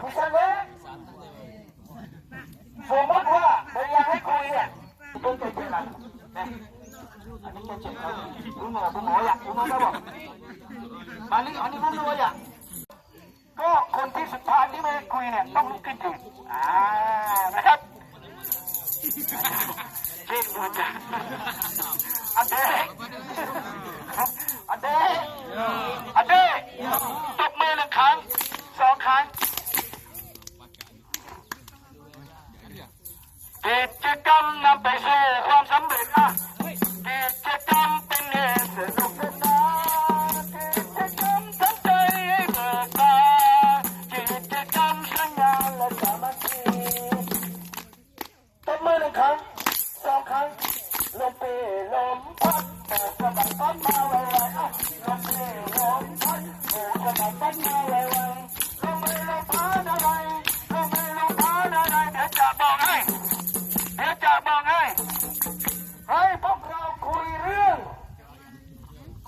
ไม่ใช่เลยสมมติว่าพยายามให้คุยเนี่ยต้องใจเย็นนะนะอันนี้จะเจ็บครับรู้หมอรู้หมออยากรู้หมอก็บอกมานี่อันนี้รู้หมออยากก็คนที่สุดท้ายที่ไม่คุยเนี่ยต้องลุกขึ้นยืนอ่านะครับเก่งเหมือนกันอันเดอันเดอันเดตบมือหนึ่งครั้งสองครั้ง กิจก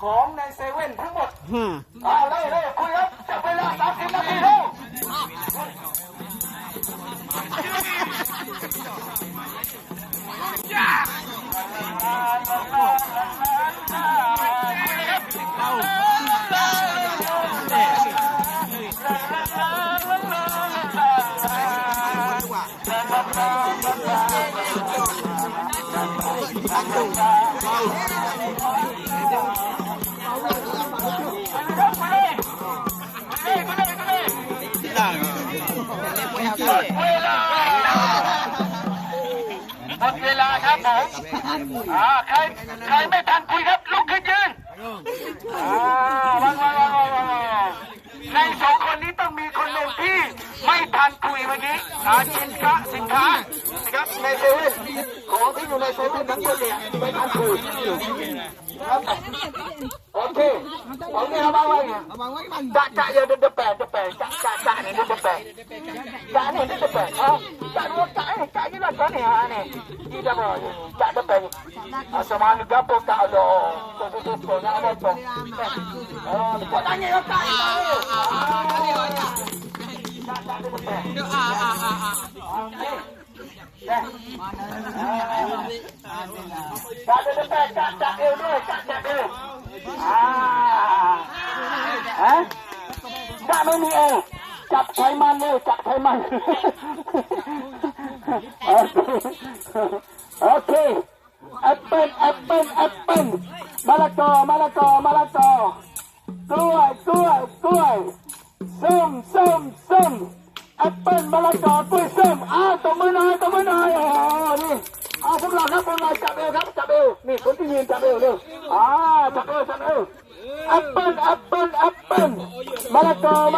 ของในเซเว่นทั้งหมดอ่าเลยเลยคุยครับจับเวลาสามสิบนาทีเร็ว หมดเวลาครับผมอ่าใครใครไม่ทันคุยครับลุกขึ้นยืนอ่าวันวันวันวันวันในสองคนนี้ต้องมีคนหนึ่งที่ไม่ทันคุยเมื่อกี้อ่าสินค้าสินค้านะครับในเซเว่นของที่อยู่ในเซเว่นทั้งหมดเนี่ยไม่ทันคุยครับโอเคเอาเนี่ยเอาบ้างไว้เนี่ยจะจะอย่าเดินแปลกแปลกจะจะจะเนี่ยเดินแปลก Cak ni dia tepat. Ha? Eh, ah, tak ada otak eh. Tak ada lah ni. Ha, ni. Ini dah berapa. Tak ada pen. Masa ada gapo tak ada. tu tu, Nak ah, ada apa? Oh, kau tanya otak ni. Tak ada otak. Ah, ah, ah, ah. Tak ada lepas, tak tak ada, eh, tak tak ada. Eh. Ah, eh, tak mana eh. จับไขมันเลยจับไขมันโอเคโอเคแอปเปิ้ลแอปเปิ้ลแอปเปิ้ลมะละกอมะละกอมะละกอกล้วยกล้วยกล้วยส้มส้มส้มแอปเปิ้ลมะละกอกล้วยส้มอ้าวตบมือหน่อยตบมือหน่อยโอ้โหนี่เอาพวกเราครับพวกเราจับเอวครับจับเอวนี่คนที่ยืนจับเอวเร็วอ่าจับเอวจับเอวแอปเปิ้ลแอปเปิ้ลแอปเปิ้ลมะละกอมะ